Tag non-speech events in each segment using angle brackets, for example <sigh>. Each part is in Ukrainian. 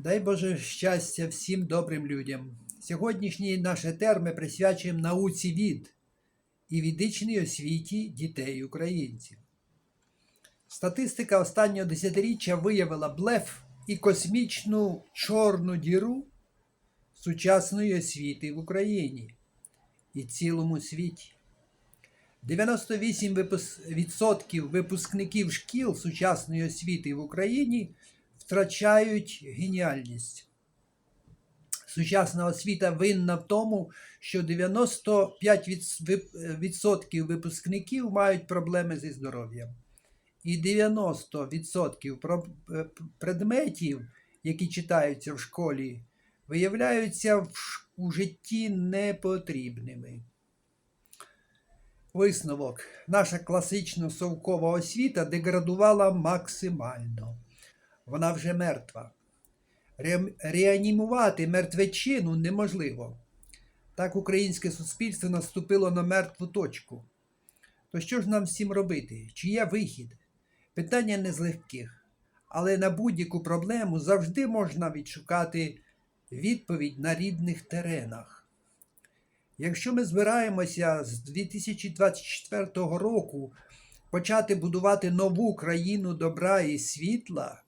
Дай Боже щастя всім добрим людям. Сьогоднішні наші терми присвячуємо науці від і відичній освіті дітей українців. Статистика останнього десятиріччя виявила блеф і космічну чорну діру сучасної освіти в Україні і цілому світі. 98% випускників шкіл сучасної освіти в Україні втрачають геніальність. Сучасна освіта винна в тому, що 95% випускників мають проблеми зі здоров'ям. І 90% е, предметів, які читаються в школі, виявляються у житті непотрібними. Висновок. Наша класично совкова освіта деградувала максимально. Вона вже мертва. Ре- Реанімувати мертвечину неможливо. Так українське суспільство наступило на мертву точку. То що ж нам всім робити? Чи є вихід? Питання не з легких. Але на будь-яку проблему завжди можна відшукати відповідь на рідних теренах. Якщо ми збираємося з 2024 року почати будувати нову країну добра і світла,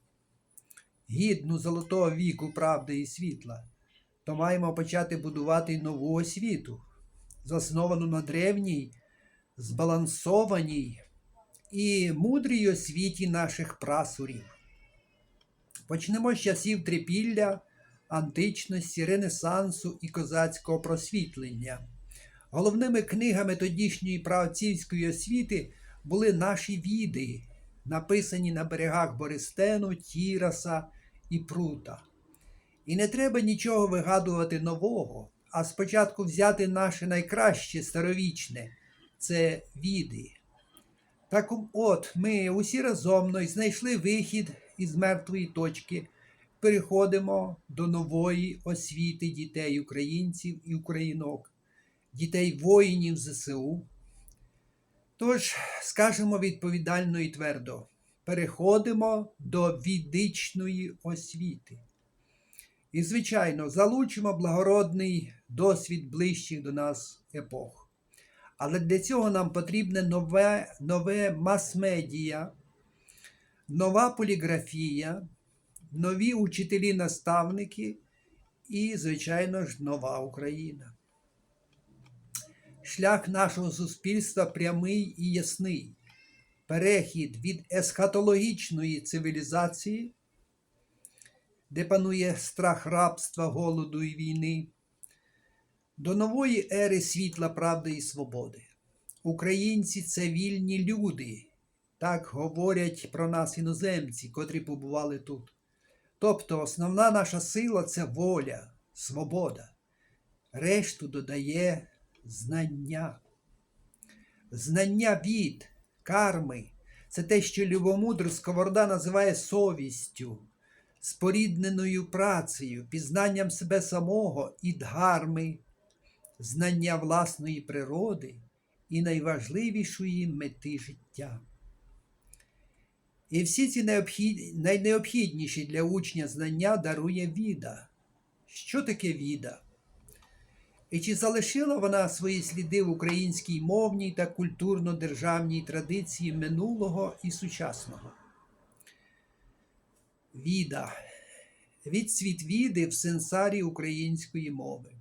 гідну золотого віку правди і світла, то маємо почати будувати нову освіту, засновану на древній, збалансованій і мудрій освіті наших прасурів. Почнемо з часів трипілля, античності, Ренесансу і козацького просвітлення. Головними книгами тодішньої праотцівської освіти були наші віди, написані на берегах Бористену, Тіраса і Прута. І не треба нічого вигадувати нового, а спочатку взяти наше найкраще старовічне це віди. Так от ми усі разом знайшли вихід із мертвої точки, переходимо до нової освіти дітей українців і українок, дітей воїнів ЗСУ. Тож, скажемо відповідально і твердо: переходимо до відичної освіти. І, звичайно, залучимо благородний досвід ближчих до нас епох. Але для цього нам потрібне нове, нове мас-медіа, нова поліграфія, нові учителі-наставники і, звичайно ж, нова Україна. Шлях нашого суспільства прямий і ясний. Перехід від есхатологічної цивілізації, де панує страх рабства, голоду і війни, до нової ери світла, правди і свободи. Українці це вільні люди, так говорять про нас іноземці, котрі побували тут. Тобто основна наша сила це воля, свобода. Решту додає знання. Знання від карми це те, що Любомудр Сковорода називає совістю, спорідненою працею, пізнанням себе самого і дгарми, знання власної природи і найважливішої мети життя. І всі ці необхід... найнеобхідніші для учня знання дарує віда. Що таке віда? І чи залишила вона свої сліди в українській мовній та культурно-державній традиції минулого і сучасного? Віда. Відсвіт віди в сенсарі української мови.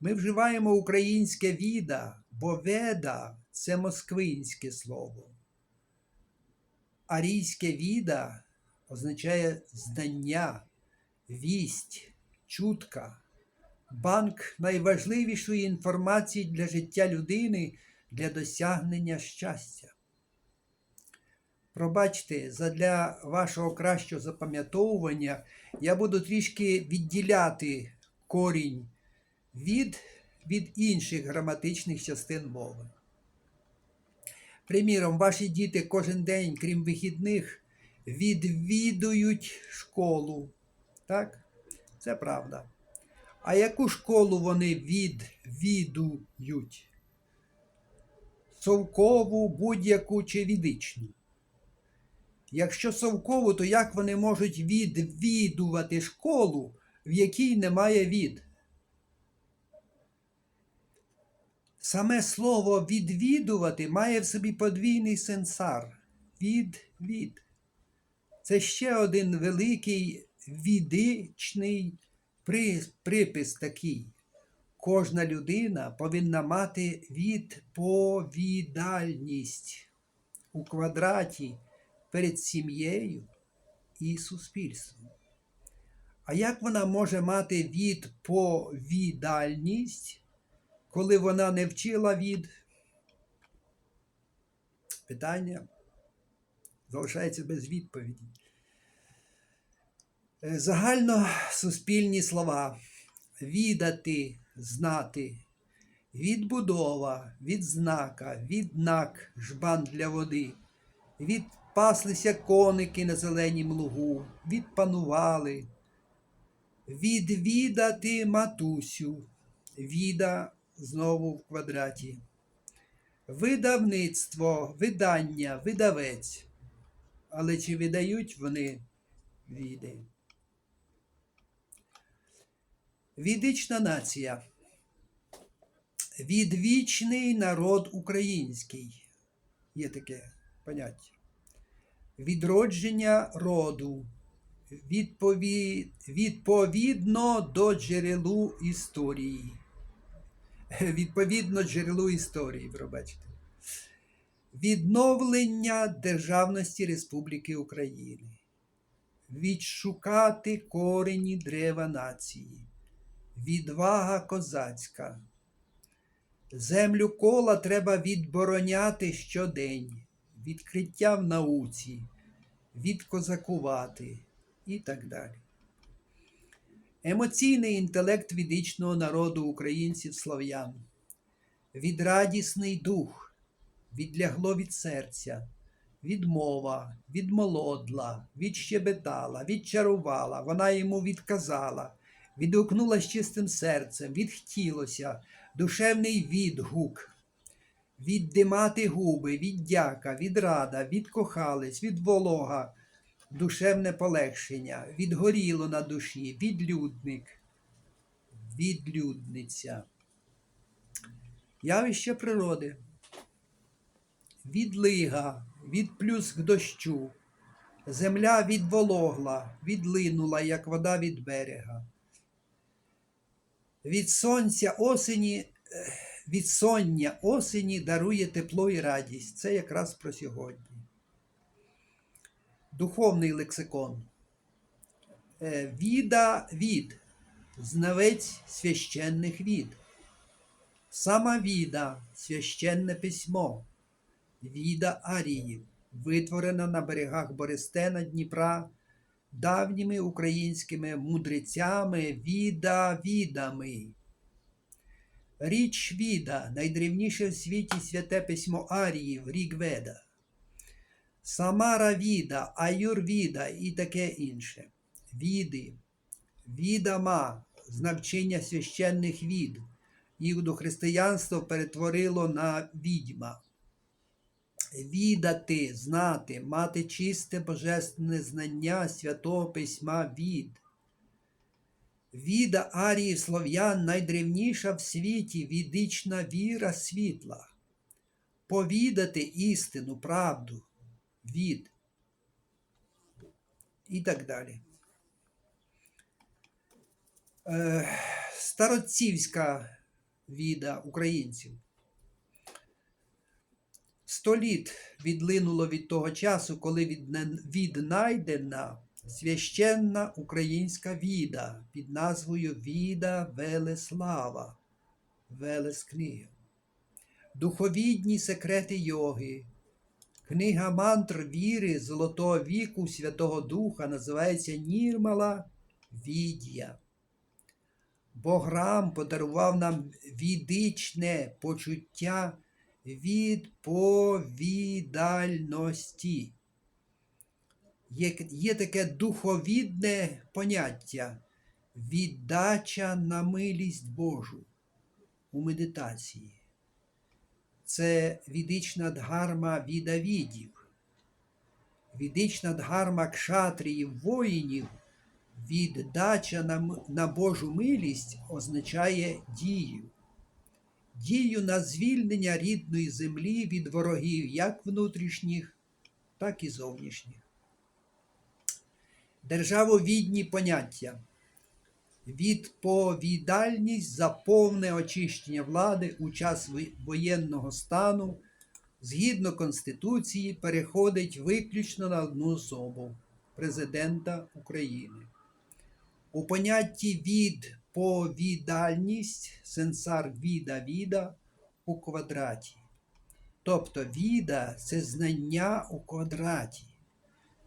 Ми вживаємо українське віда, бо веда це москвинське слово. Арійське віда означає знання, вість, чутка, банк найважливішої інформації для життя людини для досягнення щастя. Пробачте, задля вашого кращого запам'ятовування я буду трішки відділяти корінь від, від інших граматичних частин мови. Приміром, ваші діти кожен день, крім вихідних, відвідують школу. Так? Це правда. А яку школу вони відвідують? Совкову, будь-яку чи відичну? Якщо совкову, то як вони можуть відвідувати школу, в якій немає від? Саме слово відвідувати має в собі подвійний сенсар. Від-від. Це ще один великий відичний припис такий. Кожна людина повинна мати відповідальність у квадраті перед сім'єю і суспільством. А як вона може мати відповідальність, коли вона не вчила від? Питання залишається без відповіді. Е, Загально суспільні слова відати, знати, відбудова, відзнака, віднак, жбан для води, відпаслися коники на зеленім лугу, відпанували, відвідати матусю, віда знову в квадраті. Видавництво, видання, видавець. Але чи видають вони віди? Відична нація. Відвічний народ український. Є таке поняття. Відродження роду. Відпові... Відповідно до джерелу історії. <laughs> Відповідно джерелу історії, пробачте. Відновлення державності Республіки України. Відшукати корені древа нації. Відвага козацька. Землю кола треба відбороняти щодень, відкриття в науці, відкозакувати і так далі. Емоційний інтелект відичного народу українців слов'ян, відрадісний дух, відлягло від серця, відмова, відмолодла, відщебетала, відчарувала, вона йому відказала, відгукнула з чистим серцем, відхтілося, душевний відгук, віддимати губи, віддяка, відрада, відкохались, відволога, душевне полегшення, відгоріло на душі, відлюдник, відлюдниця. Явище природи. Відлига, відплюск дощу, земля відвологла, відлинула, як вода від берега. Від сонця осені, е, від соння осені дарує тепло і радість. Це якраз про сьогодні. Духовний лексикон. Е, Віда від, знавець священних від. Сама віда священне письмо. Віда Аріїв, витворена на берегах Борестена Дніпра давніми українськими мудрецями віда відами. Річ Віда найдревніше в світі святе письмо Аріїв Рігведа. Самара Віда, Аюрвіда і таке інше. Віди, відама, знавчення священних від. Їх до християнства перетворило на відьма. Відати, знати, мати чисте божественне знання святого письма від. Віда Арії слов'ян найдревніша в світі відична віра світла. Повідати істину, правду, від. І так далі. Е, Староцівська віда українців. Сто літ відлинуло від того часу, коли віднайдена священна українська віда під назвою Віда Велеслава, Велес книга. Духовідні секрети йоги. Книга мантр віри Золотого віку Святого Духа називається Нірмала Відія. Бограм подарував нам відичне почуття відповідальності. Є, є таке духовідне поняття віддача на милість Божу у медитації. Це відична дгарма відавідів. Відична дгарма кшатріїв воїнів, віддача на, на Божу милість означає дію. Дію на звільнення рідної землі від ворогів як внутрішніх, так і зовнішніх. Державовідні поняття. Відповідальність за повне очищення влади у час воєнного стану згідно Конституції переходить виключно на одну особу президента України. У понятті відповідальність сенсар віда віда у квадраті. Тобто віда це знання у квадраті.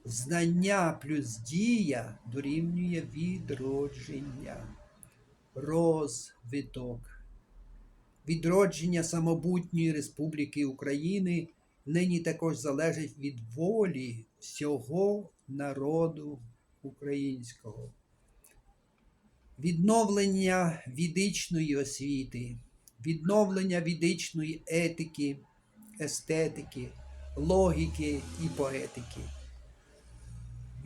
Знання плюс дія дорівнює відродження, розвиток. Відродження самобутньої Республіки України нині також залежить від волі всього народу українського. Відновлення відичної освіти, відновлення відичної етики, естетики, логіки і поетики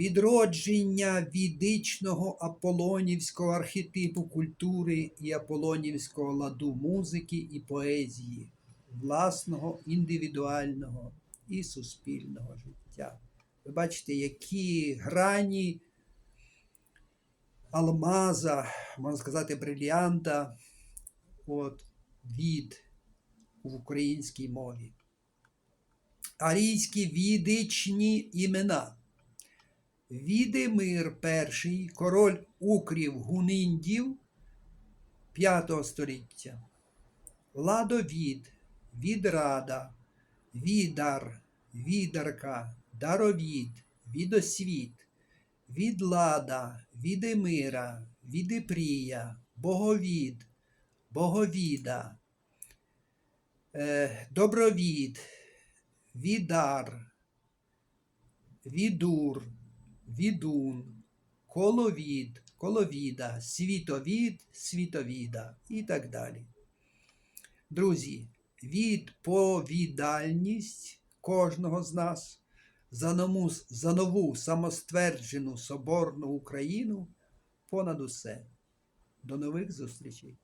відродження відичного аполонівського архетипу культури і аполонівського ладу музики і поезії, власного індивідуального і суспільного життя. Ви бачите, які грані алмаза, можна сказати, бриліанта от, від в українській мові. Арійські відичні імена. Відимир І, король укрів гуниндів 5 століття. Ладовід, відрада, відар, відарка, даровід, відосвіт, відлада, відемира, відипрія, боговід, боговіда, е, добровід, відар, відур, відун, коловід, коловіда, світовід, світовіда і так далі. Друзі, відповідальність кожного з нас за нову, за нову самостверджену соборну Україну понад усе. До нових зустрічей!